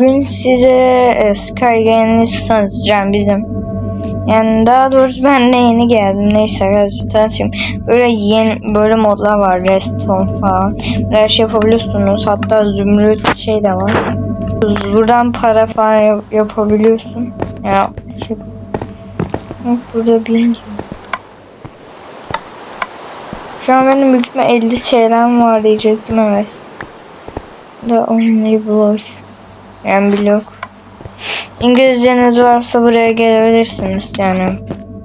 Bugün size e, Skygame'ini tanıtacağım bizim. Yani daha doğrusu ben de yeni geldim. Neyse arkadaşlar tanıtayım. Böyle yeni böyle modlar var. Redstone falan. Böyle Her şey yapabiliyorsunuz. Hatta zümrüt şey de var. Buradan para falan yap- yapabiliyorsun. Ya şey... Yok, burada bir Şu an benim büyük ihtimalle 50 TL'm var diyecektim evet. Da only block. Yani blok. İngilizceniz varsa buraya gelebilirsiniz yani.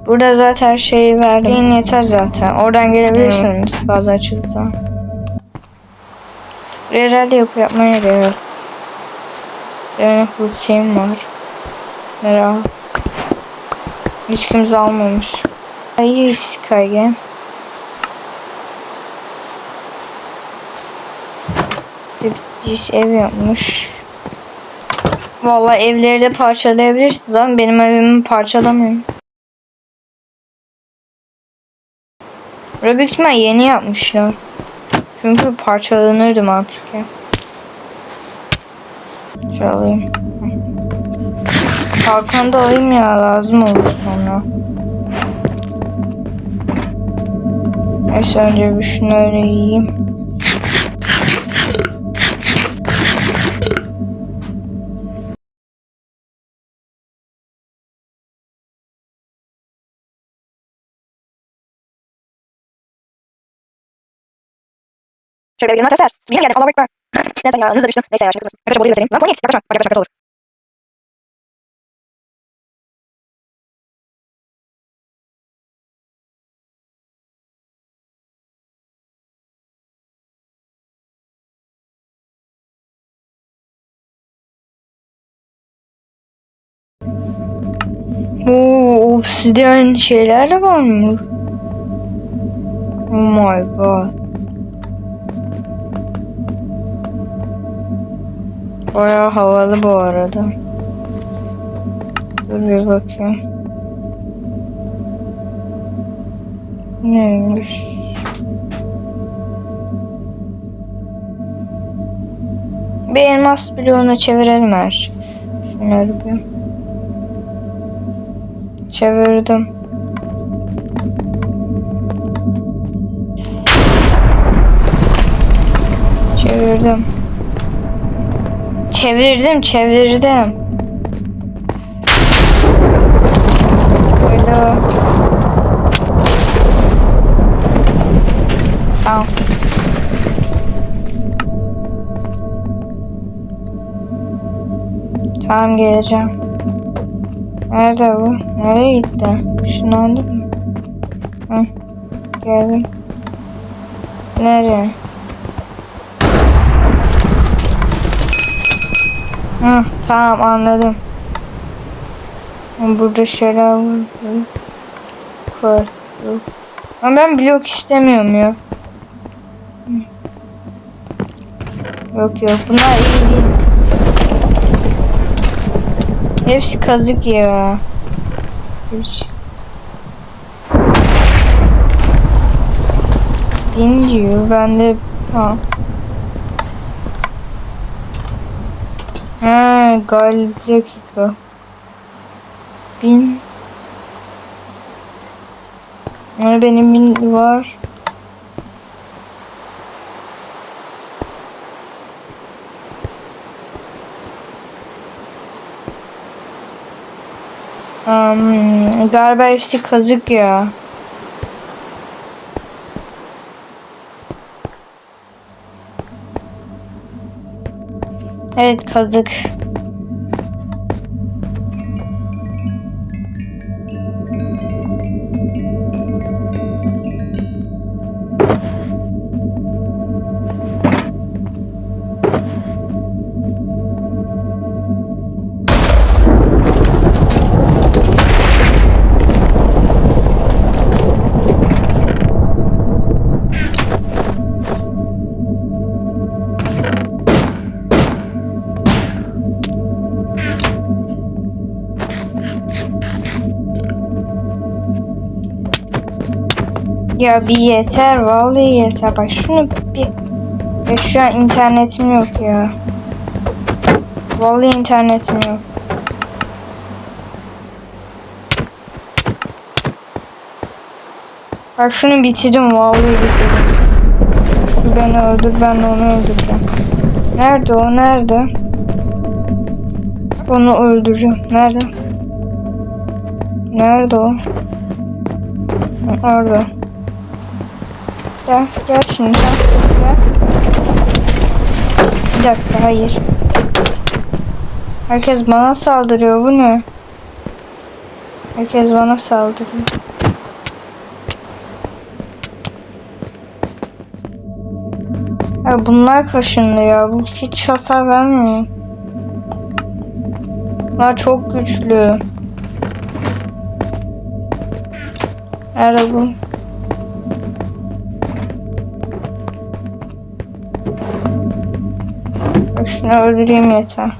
Burada zaten her şeyi verdim. Yayın yeter zaten. Oradan gelebilirsiniz fazla açılsa. Buraya herhalde yapı yapmaya evet. Yani hız şeyim var. Merhaba. Hiç kimse almamış. Hayır Skygen. Bir, bir ev yapmış. Vallahi evleri de parçalayabilirsiniz ama benim evimi parçalamıyorum. Robux Man yeni yapmışlar. Çünkü parçalanırdı mantıken. Şöyle alayım. Kalkan da alayım ya lazım olur sonra. Neyse önce bir şunu öyle yiyeyim. Şöyle bir arkadaşlar. Yeni geldim. Allah'a ekber. Neyse ya hızlı düştüm. Neyse ya şimdi kızım. Arkadaşlar burayı göstereyim. Lan konuya git. Yaklaşma. Bak yapacak kötü olur. Oo, obsidian şeyler de var mı? Oh my god. Baya havalı bu arada. Dur bir bakayım. Neymiş? Bir elmas bloğuna çevirelim her. Şunları bir. Çevirdim. Çevirdim. Çevirdim, çevirdim. Alo. Tamam. Tamam geleceğim. Nerede bu? Nereye gitti? Işınlandı mı? Hı. Geldim. Nereye? Hı, tamam anladım. Burada şeyler var. Ama ben blok istemiyorum ya. Yok yok bunlar iyi değil. Hepsi kazık ya. Hepsi. Bin diyor. Ben de tamam. Ha, galiba bir dakika. Bin. Ne benim bin var. Um, galiba hepsi kazık ya. Evet kazık. Ya bir yeter vallahi yeter. Bak şunu bir ya şu an internetim yok ya. Vallahi internetim yok. Bak şunu bitirdim vallahi bitirdim. Şu beni öldür ben onu öldüreceğim. Nerede o nerede? Onu öldüreceğim. Nerede? Nerede o? Orada. Gel, gel şimdi gel. Bir dakika, hayır. Herkes bana saldırıyor, bu ne? Herkes bana saldırıyor. Ya bunlar kaşındı ya, bu hiç hasar vermiyor. Bunlar çok güçlü. Nerede? Şunu öldüreyim yeter.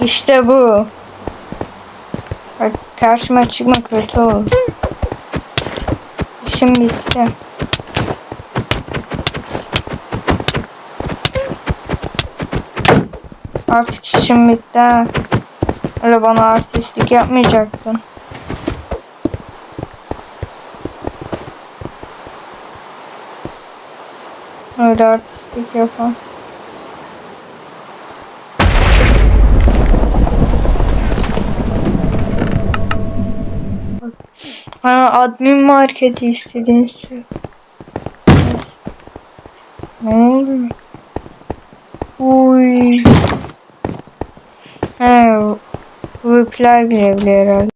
İşte bu. Bak karşıma çıkma kötü olur. İşim bitti. Artık işim bitti. Öyle bana artistlik yapmayacaktın. Öyle artistlik yapan. Ha, admin marketi istediğin şey. Ne oluyor? Uy. He, VIP'ler girebiliyor herhalde.